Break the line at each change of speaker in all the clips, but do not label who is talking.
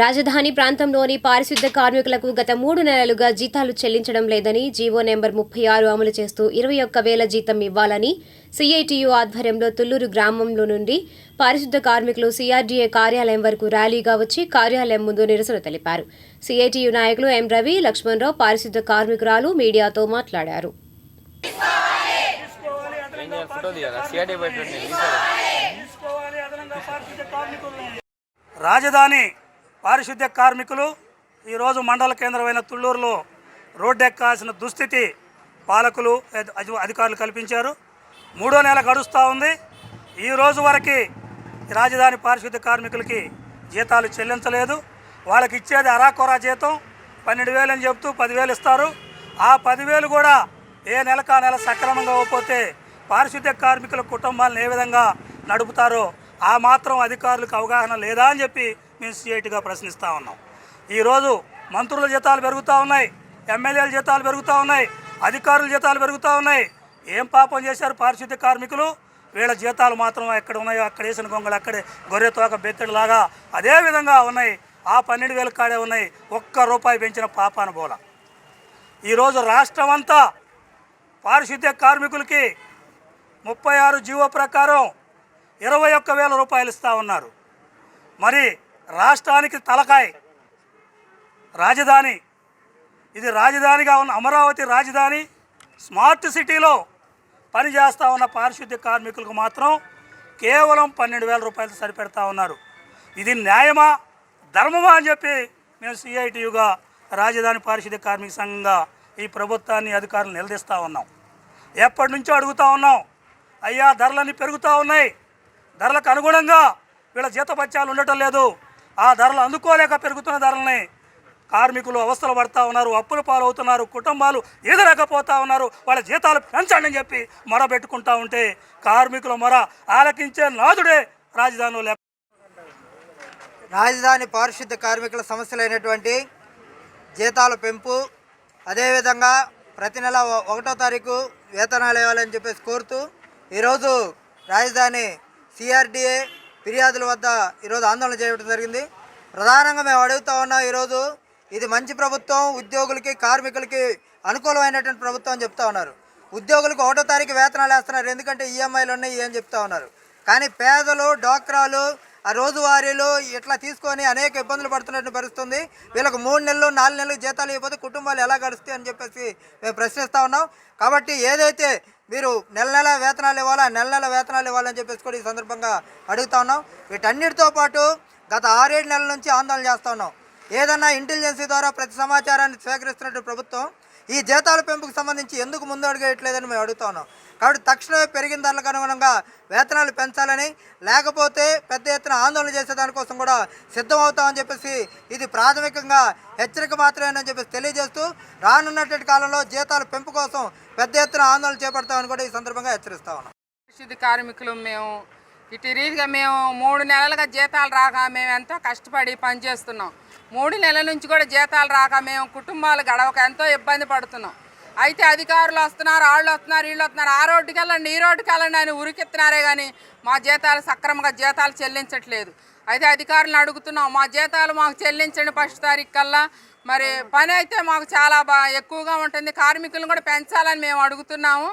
రాజధాని ప్రాంతంలోని పారిశుద్ధ కార్మికులకు గత మూడు నెలలుగా జీతాలు చెల్లించడం లేదని జీవో నెంబర్ ముప్పై ఆరు అమలు చేస్తూ ఇరవై ఒక్క వేల జీతం ఇవ్వాలని సిఐటియు ఆధ్వర్యంలో తుల్లూరు గ్రామంలో నుండి పారిశుద్ధ కార్మికులు సిఆర్డీఏ కార్యాలయం వరకు ర్యాలీగా వచ్చి కార్యాలయం ముందు నిరసన తెలిపారు. సిఐటియు నాయకులు ఎం రవి లక్ష్మణరావు పారిశుద్ధ కార్మికురాలు మీడియాతో మాట్లాడారు.
రాజధాని పారిశుద్ధ్య కార్మికులు ఈరోజు మండల కేంద్రమైన తుళ్ళూరులో రోడ్డెక్కాల్సిన దుస్థితి పాలకులు అధికారులు కల్పించారు. మూడో నెల గడుస్తూ ఉంది. ఈ రోజు వరకు రాజధాని పారిశుద్ధ్య కార్మికులకి జీతాలు చెల్లించలేదు. వాళ్ళకి ఇచ్చేది అరాకొరా జీతం పన్నెండు వేలు అని చెప్తూ పదివేలు ఇస్తారు. ఆ పదివేలు కూడా ఏ నెలకు ఆ నెల సక్రమంగా అవ్వకపోతే పారిశుద్ధ్య కార్మికుల కుటుంబాలను ఏ విధంగా నడుపుతారో ఆ మాత్రం అధికారులకు అవగాహన లేదా అని చెప్పి మేము ప్రశ్నిస్తూ ఉన్నాం. ఈరోజు మంత్రుల జీతాలు పెరుగుతూ ఉన్నాయి ఎమ్మెల్యేల జీతాలు పెరుగుతూ ఉన్నాయి అధికారుల జీతాలు పెరుగుతూ ఉన్నాయి. ఏం పాపం చేశారు పారిశుద్ధ్య కార్మికులు? వీళ్ళ జీతాలు మాత్రం ఎక్కడ ఉన్నాయో అక్కడ వేసిన గొంగలు అక్కడే గొర్రె తోక బెత్తడిలాగా అదే విధంగా ఉన్నాయి. ఆ పన్నెండు వేల కాడే ఉన్నాయి. ఒక్క రూపాయి పెంచిన పాపాన బోల ఈరోజు రాష్ట్రం అంతా పారిశుద్ధ్య కార్మికులకి ముప్పై ఆరు జీవో ప్రకారం ఇరవై ఒక్క వేల రూపాయలు ఇస్తూ ఉన్నారు. మరి రాష్ట్రానికి తలకాయ్. రాజధాని. ఇది రాజధానిగా ఉన్న అమరావతి రాజధాని. స్మార్ట్ సిటీలో పనిచేస్తూ ఉన్న పారిశుద్ధ్య కార్మికులకు మాత్రం కేవలం పన్నెండు వేల రూపాయలు సరిపెడతా ఉన్నారు. ఇది న్యాయమా? ధర్మమా అని చెప్పి మేము సిఐటియుగా రాజధాని పారిశుద్ధ్య కార్మిక సంఘంగా ఈ ప్రభుత్వాన్ని అధికారులు నిలదీస్తూ ఉన్నాం. ఎప్పటి నుంచో అడుగుతూ ఉన్నాం. అయ్యా ధరలన్నీ పెరుగుతూ ఉన్నాయి. ధరలకు అనుగుణంగా వీళ్ళ జీతపత్యాలు ఉండటం లేదు. ఆ ధరలు అందుకోలేక పెరుగుతున్న ధరలని కార్మికులు అవస్థలు పడతా ఉన్నారు అప్పుల పాలవుతున్నారు కుటుంబాలు ఎదురకపోతా ఉన్నారు వాళ్ళ జీతాలు పెంచండి అని చెప్పి మొర పెట్టుకుంటా ఉంటే కార్మికుల మొర ఆలకించే నాదుడే రాజధానిలో లేక
రాజధాని పారిశుద్ధ కార్మికుల సమస్యలైనటువంటి జీతాల పెంపు అదేవిధంగా ప్రతి నెల ఒకటో తారీఖు వేతనాలు ఇవ్వాలని చెప్పేసి కోరుతూ ఈరోజు రాజధాని సిఆర్డిఏ ఫిర్యాదుల వద్ద ఈరోజు ఆందోళన చేయడం జరిగింది. ప్రధానంగా మేము అడుగుతా ఉన్నాం ఈరోజు ఇది మంచి ప్రభుత్వం ఉద్యోగులకి కార్మికులకి అనుకూలమైనటువంటి ప్రభుత్వం అని చెప్తా ఉన్నారు. ఉద్యోగులకు ఒకటో తారీఖు వేతనాలు వేస్తున్నారు. ఎందుకంటే ఈఎంఐలు ఉన్నాయి ఏం చెప్తా ఉన్నారు. కానీ పేదలు డోక్రాలు ఆ రోజువారీలు ఇట్లా తీసుకొని అనేక ఇబ్బందులు పడుతున్నట్టు పరిస్థితుంది. వీళ్ళకి మూడు నెలలు నాలుగు నెలలు జీతాలు ఇవ్వకపోతే కుటుంబాలు ఎలా గడుస్తాయి అని చెప్పేసి మేము ప్రశ్నిస్తూ ఉన్నాం. కాబట్టి ఏదైతే మీరు నెల నెల వేతనాలు ఇవ్వాలా? నెల నెల వేతనాలు ఇవ్వాలని చెప్పేసి కూడా ఈ సందర్భంగా అడుగుతా ఉన్నాం. వీటన్నిటితో పాటు గత ఆరేడు నెలల నుంచి ఆందోళన చేస్తూ ఉన్నాం. ఏదన్నా ఇంటెలిజెన్సీ ద్వారా ప్రతి సమాచారాన్ని స్వీకరిస్తున్నట్టు ప్రభుత్వం ఈ జీతాల పెంపుకు సంబంధించి ఎందుకు ముందు అడుగేయట్లేదని మేము అడుగుతా ఉన్నాం. కాబట్టి తక్షణమే పెరిగిన ధరలకు అనుగుణంగా వేతనాలు పెంచాలని లేకపోతే పెద్ద ఎత్తున ఆందోళన చేసే దానికోసం కూడా సిద్ధమవుతామని చెప్పేసి ఇది ప్రాథమికంగా హెచ్చరిక మాత్రమేనని చెప్పేసి తెలియజేస్తూ రానున్నటువంటి కాలంలో జీతాల పెంపు కోసం పెద్ద ఎత్తున ఆందోళన చేపడతామని కూడా ఈ సందర్భంగా హెచ్చరిస్తా ఉన్నాం.
పరిశుద్ధ కార్మికులు మేము ఇటు రీతిగా మేము మూడు నెలలుగా జీతాలు రాక మేము ఎంతో కష్టపడి పనిచేస్తున్నాం. మూడు నెలల నుంచి కూడా జీతాలు రాక మేము కుటుంబాలు గడవక ఎంతో ఇబ్బంది పడుతున్నాం. అయితే అధికారులు వస్తున్నారు వాళ్ళు వస్తున్నారు వీళ్ళు వస్తున్నారు. ఆ రోడ్డుకి వెళ్ళండి ఈ రోడ్డుకి వెళ్ళండి అని ఉరికెత్తున్నారే కానీ మా జీతాలు సక్రమంగా జీతాలు చెల్లించట్లేదు. అయితే అధికారులను అడుగుతున్నాం మా జీతాలు మాకు చెల్లించండి ఫస్ట్ తారీఖు కల్లా. మరి పని అయితే మాకు చాలా బా ఎక్కువగా ఉంటుంది కార్మికులను కూడా పెంచాలని మేము అడుగుతున్నాము.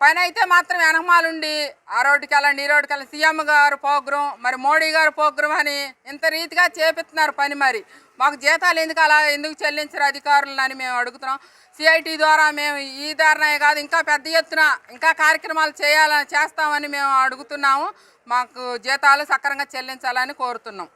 పైన అయితే మాత్రం వెనకమాలుండి ఆ రోడ్డుకి వెళ్ళండి ఈ రోడ్డుకి వెళ్ళండి సీఎం గారు ప్రోగ్రాం మరి మోడీ గారు ప్రోగ్రాం అని ఇంత రీతిగా చేపిస్తున్నారు పని మరి. మాకు జీతాలు ఎందుకు అలా ఎందుకు చెల్లించరు అధికారులను అని మేము అడుగుతున్నాం. సిఐటి ద్వారా మేము ఈ ధారణే కాదు ఇంకా పెద్ద ఎత్తున ఇంకా కార్యక్రమాలు చేయాలని చేస్తామని మేము అడుగుతున్నాము. మాకు జీతాలు సక్రంగా చెల్లించాలని కోరుతున్నాం.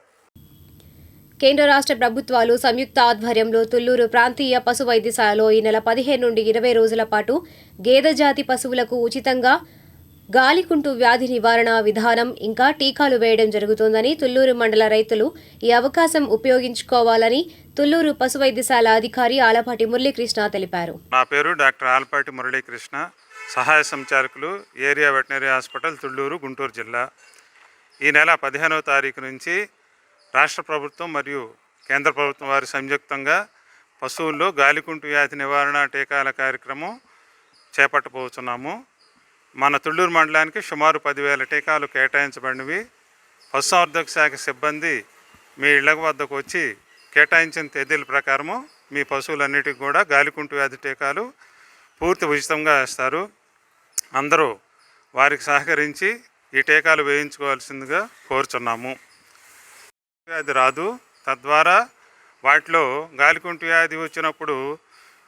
కేంద్ర రాష్ట్ర ప్రభుత్వాలు సంయుక్త ఆధ్వర్యంలో తుల్లూరు ప్రాంతీయ పశు వైద్యశాలలో ఈ నెల పదిహేను నుండి ఇరవై రోజుల పాటు గేదె జాతి పశువులకు ఉచితంగా గాలికుంటు వ్యాధి నివారణ విధానం ఇంకా టీకాలు వేయడం జరుగుతోందని తుళ్ళూరు మండల రైతులు ఈ అవకాశం ఉపయోగించుకోవాలని తుళ్ళూరు పశు వైద్యశాల అధికారి ఆలపాటి మురళీకృష్ణ తెలిపారు.
నా పేరు డాక్టర్ ఆలపాటి మురళీకృష్ణ సహాయ సంచారకులు area veterinary hospital Tullur Guntur జిల్లా. ఈ నెల పదిహేనవ తారీఖు నుంచి రాష్ట్ర ప్రభుత్వం మరియు కేంద్ర ప్రభుత్వం వారి సంయుక్తంగా పశువుల్లో గాలికుంటు వ్యాధి నివారణ టీకాల కార్యక్రమం చేపట్టబోతున్నాము. మన తుళ్ళూరు మండలానికి సుమారు పదివేల టీకాలు కేటాయించబడినవి. పశుసంవర్ధక శాఖ సిబ్బంది మీ ఇళ్ళ వద్దకు వచ్చి కేటాయించిన తేదీల ప్రకారము మీ పశువులన్నిటికి కూడా గాలికుంటు వ్యాధి టీకాలు పూర్తి ఉచితంగా వేస్తారు అందరూ వారికి సహకరించి ఈ టీకాలు వేయించుకోవాల్సిందిగా కోరుచున్నాము. వ్యాధి రాదు. తద్వారా వాటిలో గాలికుంటు వ్యాధి వచ్చినప్పుడు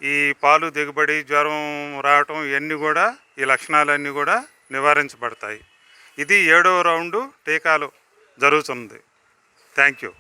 ఈ పాలు దిగుబడి జ్వరం రావటం ఇవన్నీ కూడా ఈ లక్షణాలన్నీ కూడా నివారించబడతాయి. ఇది ఏడవ రౌండు టీకాలు జరుగుతుంది. Thank you.